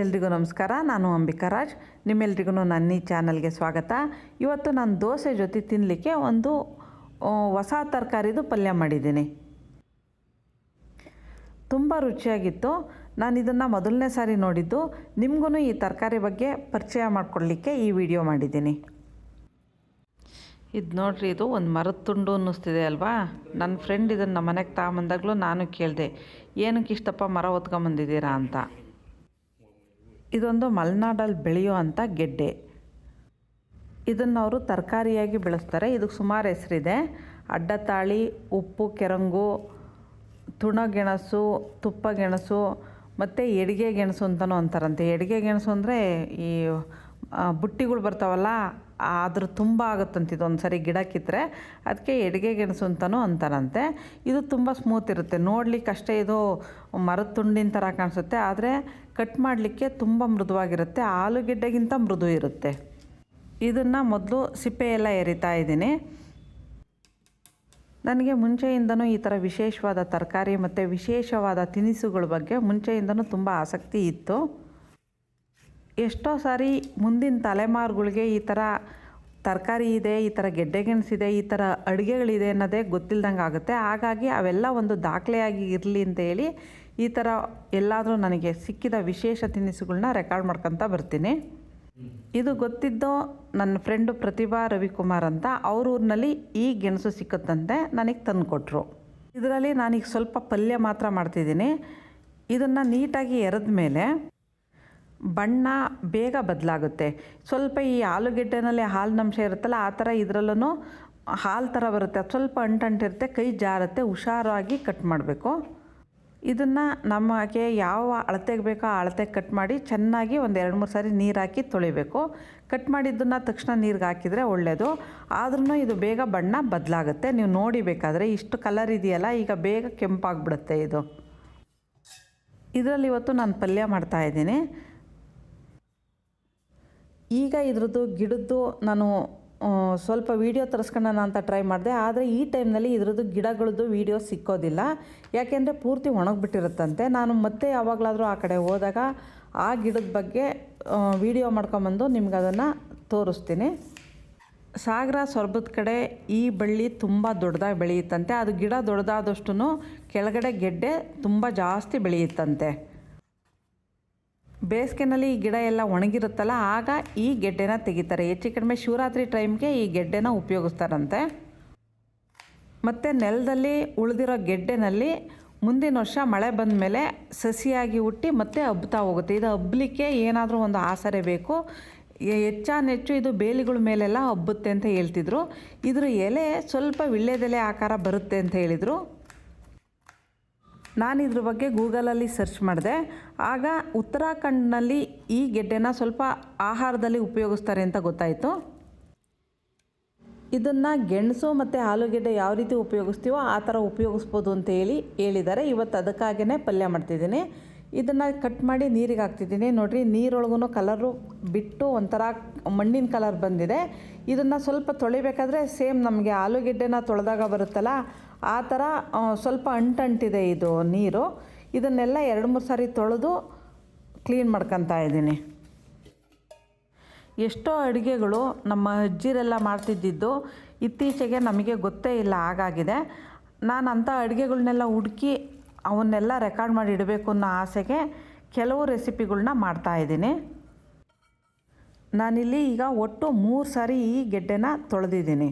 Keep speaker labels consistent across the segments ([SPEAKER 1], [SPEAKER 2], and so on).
[SPEAKER 1] ಎಲ್ರಿಗೂ ನಮಸ್ಕಾರ, ನಾನು ಅಂಬಿಕಾ ರಾಜ್. ನಿಮ್ಮೆಲ್ರಿಗೂ ನನ್ನ ಈ ಚಾನಲ್ಗೆ ಸ್ವಾಗತ. ಇವತ್ತು ನಾನು ದೋಸೆ ಜೊತೆ ತಿನ್ನಲಿಕ್ಕೆ ಒಂದು ಹೊಸ ತರಕಾರಿದು ಪಲ್ಯ ಮಾಡಿದ್ದೀನಿ. ತುಂಬ ರುಚಿಯಾಗಿತ್ತು. ನಾನು ಇದನ್ನು ಮೊದಲನೇ ಸಾರಿ ನೋಡಿದ್ದು. ನಿಮಗೂ ಈ ತರಕಾರಿ ಬಗ್ಗೆ ಪರಿಚಯ ಮಾಡಿಕೊಡ್ಲಿಕ್ಕೆ ಈ ವಿಡಿಯೋ ಮಾಡಿದ್ದೀನಿ. ಇದು ನೋಡ್ರಿ, ಇದು ಒಂದು ಮರದ ತುಂಡು ಅನ್ನಿಸ್ತಿದೆ ಅಲ್ವಾ? ನನ್ನ ಫ್ರೆಂಡ್ ಇದನ್ನು ಮನೆಗೆ ತಗೊಂಬಂದಾಗಲೂ ನಾನು ಕೇಳಿದೆ, ಏನಕ್ಕೆ ಇಷ್ಟಪ್ಪ ಮರ ಹೊತ್ಕೊಂಬಂದಿದ್ದೀರಾ? ಅಂತ. ಇದೊಂದು ಮಲೆನಾಡಲ್ಲಿ ಬೆಳೆಯೋ ಅಂಥ ಗೆಡ್ಡೆ. ಇದನ್ನು ಅವರು ತರಕಾರಿಯಾಗಿ ಬೆಳೆಸ್ತಾರೆ. ಇದಕ್ಕೆ ಸುಮಾರು ಹೆಸರಿದೆ. ಅಡ್ಡತಾಳಿ, ಉಪ್ಪು, ಕೆರಂಗು, ತುಣಗೆಣಸು ತುಪ್ಪ ಗೆಣಸು ಮತ್ತು ಎಡಿಗೆ ಗೆಣಸು ಅಂತಲೂ ಅಂತಾರಂತೆ. ಎಡಿಗೆ ಗೆಣಸು ಅಂದರೆ ಈ ಬುಟ್ಟಿಗಳು ಬರ್ತಾವಲ್ಲ ಅದ್ರ ತುಂಬ ಆಗುತ್ತಂತೆ ಇದೊಂದು ಸರಿ ಗಿಡ ಕಿತ್ತರೆ ಅದಕ್ಕೆ ಎಡಿಗೆ ಗೆಣಸು ಅಂತಲೂ ಅಂತಾರಂತೆ ಇದು ತುಂಬ ಸ್ಮೂತ್ ಇರುತ್ತೆ. ನೋಡ್ಲಿಕ್ಕೆ ಅಷ್ಟೇ ಇದು ಮರದ ತುಂಡಿನ ಥರ ಕಾಣಿಸುತ್ತೆ. ಆದರೆ ಕಟ್ ಮಾಡಲಿಕ್ಕೆ ತುಂಬ ಮೃದುವಾಗಿರುತ್ತೆ. ಆಲೂಗೆಡ್ಡೆಗಿಂತ ಮೃದು ಇರುತ್ತೆ. ಇದನ್ನು ಮೊದಲು ಸಿಪ್ಪೆ ಎಲ್ಲ ಎರಿತಾ ಇದ್ದೀನಿ. ನನಗೆ ಮುಂಚೆಯಿಂದನೂ ಈ ಥರ ವಿಶೇಷವಾದ ತರಕಾರಿ ಮತ್ತು ವಿಶೇಷವಾದ ತಿನಿಸುಗಳ ಬಗ್ಗೆ ಮುಂಚೆಯಿಂದನೂ ತುಂಬ ಆಸಕ್ತಿ ಇತ್ತು. ಎಷ್ಟೋ ಸಾರಿ ಮುಂದಿನ ತಲೆಮಾರುಗಳಿಗೆ ಈ ಥರ ತರಕಾರಿ ಇದೆ, ಈ ಥರ ಗೆಡ್ಡೆ ಗೆಣಸಿದೆ ಈ ಥರ ಅಡುಗೆಗಳಿದೆ ಅನ್ನೋದೇ ಗೊತ್ತಿಲ್ದಂಗೆ ಆಗುತ್ತೆ. ಹಾಗಾಗಿ ಅವೆಲ್ಲ ಒಂದು ದಾಖಲೆಯಾಗಿ ಇರಲಿ ಅಂತ ಹೇಳಿ ಈ ಥರ ಎಲ್ಲಾದರೂ ನನಗೆ ಸಿಕ್ಕಿದ ವಿಶೇಷ ತಿನಿಸುಗಳನ್ನ ರೆಕಾರ್ಡ್ ಮಾಡ್ಕೊತ ಬರ್ತೀನಿ. ಇದು ಗೊತ್ತಿದ್ದು ನನ್ನ ಫ್ರೆಂಡು ಪ್ರತಿಭಾ ರವಿಕುಮಾರ್ ಅಂತ ಅವ್ರ ಊರಿನಲ್ಲಿ ಈ ಗೆಣಸು ಸಿಕ್ಕುತ್ತಂತೆ ನನಗೆ ತಂದುಕೊಟ್ರು. ಇದರಲ್ಲಿ ನಾನೀಗ ಸ್ವಲ್ಪ ಪಲ್ಯ ಮಾತ್ರ ಮಾಡ್ತಿದ್ದೀನಿ. ಇದನ್ನು ನೀಟಾಗಿ ಎರೆದ ಮೇಲೆ ಬಣ್ಣ ಬೇಗ ಬದಲಾಗುತ್ತೆ. ಸ್ವಲ್ಪ ಈ ಆಲೂಗೆಡ್ಡೆನಲ್ಲಿ ಹಾಲಿನಂಶ ಇರುತ್ತಲ್ಲ, ಆ ಥರ ಇದರಲ್ಲೂ ಹಾಲು ಥರ ಬರುತ್ತೆ. ಅದು ಸ್ವಲ್ಪ ಅಂಟಂಟಿರುತ್ತೆ, ಕೈ ಜಾರುತ್ತೆ, ಹುಷಾರಾಗಿ ಕಟ್ ಮಾಡಬೇಕು. ಇದನ್ನು ನಮಗೆ ಯಾವ ಅಳತೆಗೆ ಬೇಕೋ ಆ ಅಳತೆಗೆ ಕಟ್ ಮಾಡಿ ಚೆನ್ನಾಗಿ ಒಂದು ಎರಡು ಮೂರು ಸಾರಿ ನೀರು ಹಾಕಿ ತೊಳಿಬೇಕು. ಕಟ್ ಮಾಡಿದ್ದನ್ನು ತಕ್ಷಣ ನೀರಿಗೆ ಹಾಕಿದರೆ ಒಳ್ಳೆಯದು ಆದ್ರೂ ಇದು ಬೇಗ ಬಣ್ಣ ಬದಲಾಗುತ್ತೆ. ನೀವು ನೋಡಿ ಬೇಕಾದರೆ, ಇಷ್ಟು ಕಲರ್ ಇದೆಯಲ್ಲ, ಈಗ ಬೇಗ ಕೆಂಪಾಗ್ಬಿಡುತ್ತೆ ಇದು. ಇದರಲ್ಲಿ ಇವತ್ತು ನಾನು ಪಲ್ಯ ಮಾಡ್ತಾಯಿದ್ದೀನಿ ಈಗ ಇದ್ರದ್ದು ಗಿಡದ್ದು ನಾನು ಸ್ವಲ್ಪ ವೀಡಿಯೋ ತರಿಸ್ಕೊಳ್ಳೋಣ ಅಂತ ಟ್ರೈ ಮಾಡಿದೆ. ಆದರೆ ಈ ಟೈಮ್ನಲ್ಲಿ ಇದ್ರದ್ದು ಗಿಡಗಳದ್ದು ವೀಡಿಯೋ ಸಿಕ್ಕೋದಿಲ್ಲ. ಯಾಕೆಂದರೆ ಪೂರ್ತಿ ಒಣಗಿಬಿಟ್ಟಿರುತ್ತಂತೆ. ನಾನು ಮತ್ತೆ ಯಾವಾಗಲಾದರೂ ಆ ಕಡೆ ಹೋದಾಗ ಆ ಗಿಡದ ಬಗ್ಗೆ ವೀಡಿಯೋ ಮಾಡ್ಕೊಂಬಂದು ನಿಮ್ಗೆ ಅದನ್ನು ತೋರಿಸ್ತೀನಿ. ಸಾಗರ ಸೊರಬದ ಕಡೆ ಈ ಬಳ್ಳಿ ತುಂಬ ದೊಡ್ಡದಾಗಿ ಬೆಳೆಯುತ್ತಂತೆ. ಅದು ಗಿಡ ದೊಡ್ಡದಾದಷ್ಟು ಕೆಳಗಡೆ ಗೆಡ್ಡೆ ತುಂಬ ಜಾಸ್ತಿ ಬೆಳೆಯುತ್ತಂತೆ. ಬೇಸಿಗೆನಲ್ಲಿ ಈ ಗಿಡ ಎಲ್ಲ ಒಣಗಿರುತ್ತಲ್ಲ, ಆಗ ಈ ಗೆಡ್ಡೆನ ತೆಗಿತಾರೆ. ಹೆಚ್ಚು ಕಡಿಮೆ ಶಿವರಾತ್ರಿ ಟೈಮ್ಗೆ ಈ ಗೆಡ್ಡೆನ ಉಪಯೋಗಿಸ್ತಾರಂತೆ. ಮತ್ತು ನೆಲದಲ್ಲಿ ಉಳಿದಿರೋ ಗೆಡ್ಡೆನಲ್ಲಿ ಮುಂದಿನ ವರ್ಷ ಮಳೆ ಬಂದ ಮೇಲೆ ಸಸಿಯಾಗಿ ಹುಟ್ಟಿ ಮತ್ತೆ ಹಬ್ತಾ ಹೋಗುತ್ತೆ. ಇದು ಹಬ್ಬಲಿಕ್ಕೆ ಏನಾದರೂ ಒಂದು ಆಸರೆ ಬೇಕು. ಹೆಚ್ಚಾನೆಚ್ಚು ಇದು ಬೇಲಿಗಳ ಮೇಲೆಲ್ಲ ಹಬ್ಬುತ್ತೆ ಅಂತ ಹೇಳ್ತಿದ್ರು. ಇದ್ರ ಎಲೆ ಸ್ವಲ್ಪ ವಿಳ್ಳೆದೆಲೆ ಆಕಾರ ಬರುತ್ತೆ ಅಂತ ಹೇಳಿದರು. ನಾನು ಇದ್ರ ಬಗ್ಗೆ ಗೂಗಲಲ್ಲಿ ಸರ್ಚ್ ಮಾಡಿದೆ. ಆಗ ಉತ್ತರಾಖಂಡ್ನಲ್ಲಿ ಈ ಗೆಡ್ಡೆನ ಸ್ವಲ್ಪ ಆಹಾರದಲ್ಲಿ ಉಪಯೋಗಿಸ್ತಾರೆ ಅಂತ ಗೊತ್ತಾಯಿತು. ಇದನ್ನು ಗೆಣಸು ಮತ್ತು ಆಲೂಗೆಡ್ಡೆ ಯಾವ ರೀತಿ ಉಪಯೋಗಿಸ್ತೀವೋ ಆ ಥರ ಉಪಯೋಗಿಸ್ಬೋದು ಅಂತ ಹೇಳಿ ಹೇಳಿದ್ದಾರೆ. ಇವತ್ತು ಅದಕ್ಕಾಗೇ ಪಲ್ಯ ಮಾಡ್ತಿದ್ದೀನಿ. ಇದನ್ನು ಕಟ್ ಮಾಡಿ ನೀರಿಗೆ ಹಾಕ್ತಿದ್ದೀನಿ. ನೋಡಿರಿ ನೀರೊಳಗೂ ಕಲರು ಬಿಟ್ಟು ಒಂಥರ ಮಣ್ಣಿನ ಕಲರ್ ಬಂದಿದೆ. ಇದನ್ನು ಸ್ವಲ್ಪ ತೊಳಿಬೇಕಾದ್ರೆ ಸೇಮ್ ನಮಗೆ ಆಲೂಗೆಡ್ಡೆನ ತೊಳೆದಾಗ ಬರುತ್ತಲ್ಲ ಆ ಥರ ಸ್ವಲ್ಪ ಅಂಟಂಟಿದೆ ಇದು ನೀರು. ಇದನ್ನೆಲ್ಲ ಎರಡು ಮೂರು ಸಾರಿ ತೊಳೆದು ಕ್ಲೀನ್ ಮಾಡ್ಕೊತಾ ಇದ್ದೀನಿ. ಎಷ್ಟೋ ಅಡುಗೆಗಳು ನಮ್ಮ ಅಜ್ಜಿರೆಲ್ಲ ಮಾಡ್ತಿದ್ದಿದ್ದು ಇತ್ತೀಚೆಗೆ ನಮಗೆ ಗೊತ್ತೇ ಇಲ್ಲ, ಹಾಗಾಗಿದೆ. ನಾನು ಅಂಥ ಅಡುಗೆಗಳನ್ನೆಲ್ಲ ಹುಡುಕಿ ಅವನ್ನೆಲ್ಲ ರೆಕಾರ್ಡ್ ಮಾಡಿ ಇಡಬೇಕು ಅನ್ನೋ ಆಸೆಗೆ ಕೆಲವು ರೆಸಿಪಿಗಳ್ನ ಮಾಡ್ತಾಯಿದ್ದೀನಿ ನಾನಿಲ್ಲಿ ಈಗ ಒಟ್ಟು ಮೂರು ಸಾರಿ ಈ ಗೆಡ್ಡೆನ ತೊಳೆದಿದ್ದೀನಿ.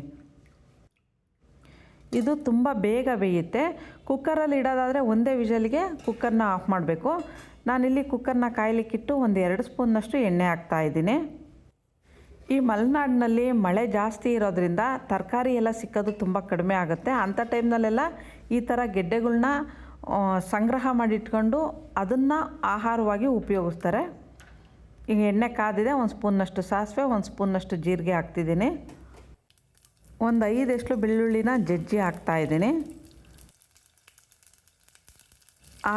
[SPEAKER 1] ಇದು ತುಂಬ ಬೇಗ ಬೇಯುತ್ತೆ. ಕುಕ್ಕರಲ್ಲಿ ಇಡೋದಾದರೆ ಒಂದೇ ವಿಷಲ್ಗೆ ಕುಕ್ಕರ್ನ ಆಫ್ ಮಾಡಬೇಕು. ನಾನಿಲ್ಲಿ ಕುಕ್ಕರ್ನ ಕಾಯಲಿಕ್ಕಿಟ್ಟು ಒಂದು ಎರಡು ಸ್ಪೂನ್ನಷ್ಟು ಎಣ್ಣೆ ಹಾಕ್ತಾ ಇದ್ದೀನಿ. ಈ ಮಲೆನಾಡಿನಲ್ಲಿ ಮಳೆ ಜಾಸ್ತಿ ಇರೋದ್ರಿಂದ ತರಕಾರಿ ಎಲ್ಲ ಸಿಕ್ಕೋದು ತುಂಬ ಕಡಿಮೆ ಆಗುತ್ತೆ. ಅಂಥ ಟೈಮ್ನಲ್ಲೆಲ್ಲ ಈ ಥರ ಗೆಡ್ಡೆಗಳನ್ನ ಸಂಗ್ರಹ ಮಾಡಿಟ್ಕೊಂಡು ಅದನ್ನು ಆಹಾರವಾಗಿ ಉಪಯೋಗಿಸ್ತಾರೆ. ಈಗ ಎಣ್ಣೆ ಕಾದಿದೆ, ಒಂದು ಸ್ಪೂನ್ನಷ್ಟು ಸಾಸಿವೆ, ಒಂದು ಸ್ಪೂನ್ನಷ್ಟು ಜೀರಿಗೆ ಹಾಕ್ತಿದ್ದೀನಿ. ಒಂದು ಐದಷ್ಟು ಬೆಳ್ಳುಳ್ಳಿನ ಜಜ್ಜಿ ಹಾಕ್ತಾ ಇದ್ದೀನಿ.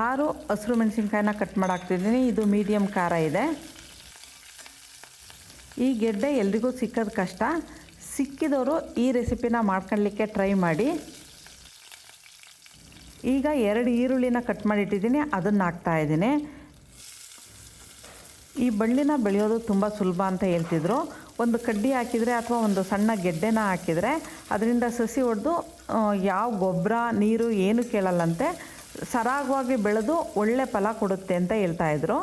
[SPEAKER 1] ಆರು ಹಸಿರು ಮೆಣಸಿನ್ಕಾಯಿನ ಕಟ್ ಮಾಡಾಕ್ತಿದ್ದೀನಿ ಇದು ಮೀಡಿಯಮ್ ಖಾರ ಇದೆ. ಈ ಗೆಡ್ಡೆ ಎಲ್ರಿಗೂ ಸಿಕ್ಕೋದು ಕಷ್ಟ. ಸಿಕ್ಕಿದವರು ಈ ರೆಸಿಪಿನ ಮಾಡ್ಕೊಳ್ಲಿಕ್ಕೆ ಟ್ರೈ ಮಾಡಿ. ಈಗ ಎರಡು ಈರುಳ್ಳಿನ ಕಟ್ ಮಾಡಿಟ್ಟಿದ್ದೀನಿ ಅದನ್ನು ಹಾಕ್ತಾ ಇದ್ದೀನಿ. ಈ ಬಳ್ಳಿನ ಬೆಳೆಯೋದು ತುಂಬ ಸುಲಭ ಅಂತ ಹೇಳ್ತಿದ್ರು. ಒಂದು ಕಡ್ಡಿ ಹಾಕಿದರೆ ಅಥವಾ ಒಂದು ಸಣ್ಣ ಗೆಡ್ಡೆನ ಹಾಕಿದರೆ ಅದರಿಂದ ಸಸಿ ಹೊಡೆದು ಯಾವ ಗೊಬ್ಬರ, ನೀರು ಏನು ಕೇಳಲ್ಲಂತೆ ಸರಾಗವಾಗಿ ಬೆಳೆದು ಒಳ್ಳೆ ಫಲ ಕೊಡುತ್ತೆ ಅಂತ ಹೇಳ್ತಾ ಇದ್ರು.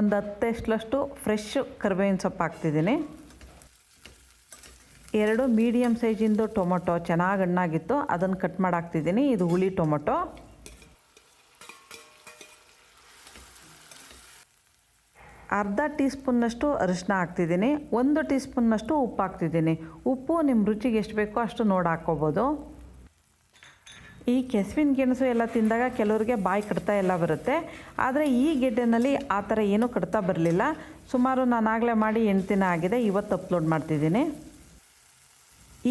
[SPEAKER 1] ಒಂದು ಹತ್ತೆಷ್ಟಲಷ್ಟು ಫ್ರೆಶ್ ಕರಿಬೇವಿನ ಸೊಪ್ಪು ಹಾಕ್ತಿದ್ದೀನಿ. ಎರಡು ಮೀಡಿಯಮ್ ಸೈಜಿಂದು ಟೊಮೊಟೊ. ಚೆನ್ನಾಗಿ ಹಣ್ಣಾಗಿತ್ತು. ಅದನ್ನು ಕಟ್ ಮಾಡಾಕ್ತಿದ್ದೀನಿ. ಇದು ಹುಳಿ ಟೊಮೊಟೊ. ಅರ್ಧ ಟೀ ಸ್ಪೂನ್ನಷ್ಟು ಅರಿಶಿನ ಹಾಕ್ತಿದ್ದೀನಿ, ಒಂದು ಟೀ ಸ್ಪೂನ್ನಷ್ಟು ಉಪ್ಪು ಹಾಕ್ತಿದ್ದೀನಿ. ಉಪ್ಪು ನಿಮ್ಮ ರುಚಿಗೆ ಎಷ್ಟು ಬೇಕೋ ಅಷ್ಟು ನೋಡಿ ಹಾಕ್ಕೋಬೋದು. ಈ ಕೆಸುವಿನ ಗೆಣಸು ಎಲ್ಲ ತಿಂದಾಗ ಕೆಲವರಿಗೆ ಬಾಯಿ ಕಡ್ತಾ ಎಲ್ಲ ಬರುತ್ತೆ. ಆದರೆ ಈ ಗೆಡ್ಡೆನಲ್ಲಿ ಆ ಥರ ಏನೂ ಕಡ್ತಾ ಬರಲಿಲ್ಲ. ಸುಮಾರು ನಾನು ಆಗಲೇ ಮಾಡಿ ಎಂಟು ದಿನ ಆಗಿದೆ, ಇವತ್ತು ಅಪ್ಲೋಡ್ ಮಾಡ್ತಿದ್ದೀನಿ.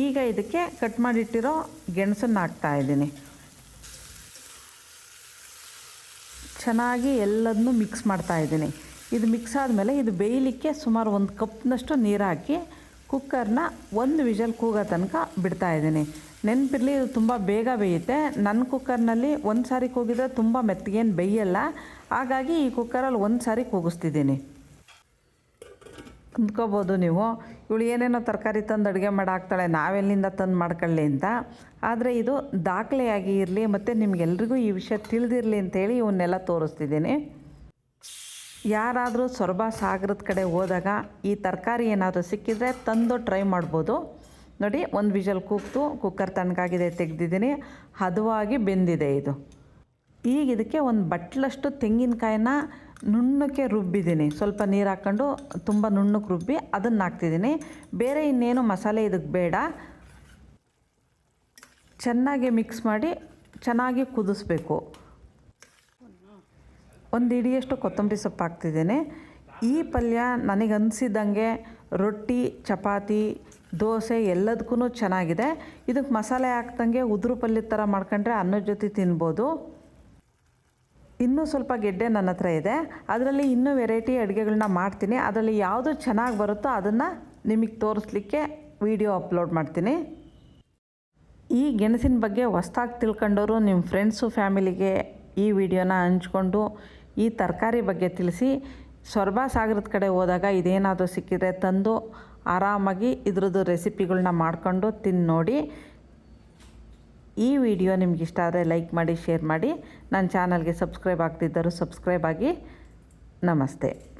[SPEAKER 1] ಈಗ ಇದಕ್ಕೆ ಕಟ್ ಮಾಡಿಟ್ಟಿರೋ ಗೆಣಸನ್ನು ಹಾಕ್ತಾ ಇದ್ದೀನಿ. ಚೆನ್ನಾಗಿ ಎಲ್ಲದನ್ನೂ ಮಿಕ್ಸ್ ಮಾಡ್ತಾ ಇದ್ದೀನಿ. ಇದು ಮಿಕ್ಸ್ ಆದಮೇಲೆ ಇದು ಬೇಯಲಿಕ್ಕೆ ಸುಮಾರು ಒಂದು ಕಪ್ನಷ್ಟು ನೀರು ಹಾಕಿ ಕುಕ್ಕರ್ನ ಒಂದು ವಿಷಲ್ ಕೂಗೋ ತನಕ ಬಿಡ್ತಾ ಇದ್ದೀನಿ. ನೆನಪಿರಲಿ ಇದು ತುಂಬ ಬೇಗ ಬೇಯುತ್ತೆ. ನನ್ನ ಕುಕ್ಕರ್ನಲ್ಲಿ ಒಂದು ಸಾರಿ ಕೂಗಿದ್ರೆ ತುಂಬ ಮೆತ್ತಗೇನು ಬೇಯಲ್ಲ. ಹಾಗಾಗಿ ಈ ಕುಕ್ಕರಲ್ಲಿ ಒಂದು ಸಾರಿ ಕೂಗಿಸ್ತಿದ್ದೀನಿ. ಅಂದ್ಕೋಬೋದು ನೀವು. ಇವಳು ಏನೇನೋ ತರಕಾರಿ ತಂದು ಅಡುಗೆ ಮಾಡಾಕ್ತಾಳೆ ನಾವೆಲ್ಲಿಂದ ತಂದು ಮಾಡ್ಕೊಳ್ಳಿ ಅಂತ. ಆದರೆ ಇದು ದಾಖಲೆಯಾಗಿ ಇರಲಿ ಮತ್ತು ನಿಮಗೆಲ್ರಿಗೂ ಈ ವಿಷಯ ತಿಳಿದಿರಲಿ ಅಂತೇಳಿ ಇವನ್ನೆಲ್ಲ ತೋರಿಸ್ತಿದ್ದೀನಿ. ಯಾರಾದರೂ ಸೊರಬ ಸಾಗರದ ಕಡೆ ಹೋದಾಗ ಈ ತರಕಾರಿ ಏನಾದರೂ ಸಿಕ್ಕಿದರೆ ತಂದು ಟ್ರೈ ಮಾಡ್ಬೋದು. ನೋಡಿ, ಒಂದು ವಿಷಲ್ ಕೂಗ್ತು ಕುಕ್ಕರ್ ತಣ್ಣಗಾಗಿದೆ ತೆಗೆದಿದ್ದೀನಿ. ಹದವಾಗಿ ಬೆಂದಿದೆ ಇದು. ಈಗ ಇದಕ್ಕೆ ಒಂದು ಬಟ್ಲಷ್ಟು ತೆಂಗಿನಕಾಯಿನ ನುಣ್ಣಕ್ಕೆ ರುಬ್ಬಿದ್ದೀನಿ. ಸ್ವಲ್ಪ ನೀರು ಹಾಕ್ಕೊಂಡು ತುಂಬ ನುಣ್ಣಕ್ಕೆ ರುಬ್ಬಿ ಅದನ್ನು ಹಾಕ್ತಿದ್ದೀನಿ. ಬೇರೆ ಇನ್ನೇನು ಮಸಾಲೆ ಇದಕ್ಕೆ ಬೇಡ. ಚೆನ್ನಾಗಿ ಮಿಕ್ಸ್ ಮಾಡಿ ಚೆನ್ನಾಗಿ ಕುದಿಸ್ಬೇಕು. ಒಂದು ಇಡಿಯಷ್ಟು ಕೊತ್ತಂಬರಿ ಸೊಪ್ಪು ಹಾಕ್ತಿದ್ದೇನೆ. ಈ ಪಲ್ಯ ನನಗೆ ಅನಿಸಿದಂಗೆ ರೊಟ್ಟಿ, ಚಪಾತಿ, ದೋಸೆ ಎಲ್ಲದಕ್ಕೂ ಚೆನ್ನಾಗಿದೆ. ಇದಕ್ಕೆ ಮಸಾಲೆ ಹಾಕ್ದಂಗೆ ಉದುರು ಪಲ್ಯದ ಥರ ಮಾಡ್ಕೊಂಡ್ರೆ ಅನ್ನದ ಜೊತೆ ತಿನ್ಬೋದು. ಇನ್ನೂ ಸ್ವಲ್ಪ ಗೆಡ್ಡೆ ನನ್ನ ಹತ್ರ ಇದೆ. ಅದರಲ್ಲಿ ಇನ್ನೂ ವೆರೈಟಿ ಅಡುಗೆಗಳನ್ನ ಮಾಡ್ತೀನಿ. ಅದರಲ್ಲಿ ಯಾವುದು ಚೆನ್ನಾಗಿ ಬರುತ್ತೋ ಅದನ್ನು ನಿಮಗೆ ತೋರಿಸ್ಲಿಕ್ಕೆ ವಿಡಿಯೋ ಅಪ್ಲೋಡ್ ಮಾಡ್ತೀನಿ. ಈ ಗೆಣಸಿನ ಬಗ್ಗೆ ಹೊಸ್ದಾಗಿ ತಿಳ್ಕೊಂಡವರು ನಿಮ್ಮ ಫ್ರೆಂಡ್ಸು, ಫ್ಯಾಮಿಲಿಗೆ ಈ ವಿಡಿಯೋನ ಹಂಚ್ಕೊಂಡು ಈ ತರಕಾರಿ ಬಗ್ಗೆ ತಿಳಿಸಿ. ಸೊರಬ ಸಾಗರದ ಕಡೆ ಹೋದಾಗ ಇದೇನಾದರೂ ಸಿಕ್ಕಿದ್ರೆ ತಂದು ಆರಾಮಾಗಿ ಇದ್ರದ್ದು ರೆಸಿಪಿಗಳನ್ನ ಮಾಡಿಕೊಂಡು ತಿಂದು ನೋಡಿ. ಈ ವಿಡಿಯೋ ನಿಮ್ಗೆ ಇಷ್ಟ ಆದರೆ ಲೈಕ್ ಮಾಡಿ, ಶೇರ್ ಮಾಡಿ. ನನ್ನ ಚಾನಲ್ಗೆ ಸಬ್ಸ್ಕ್ರೈಬ್ ಆಗ್ತಿದ್ದರು ಸಬ್ಸ್ಕ್ರೈಬ್ ಆಗಿ. ನಮಸ್ತೆ.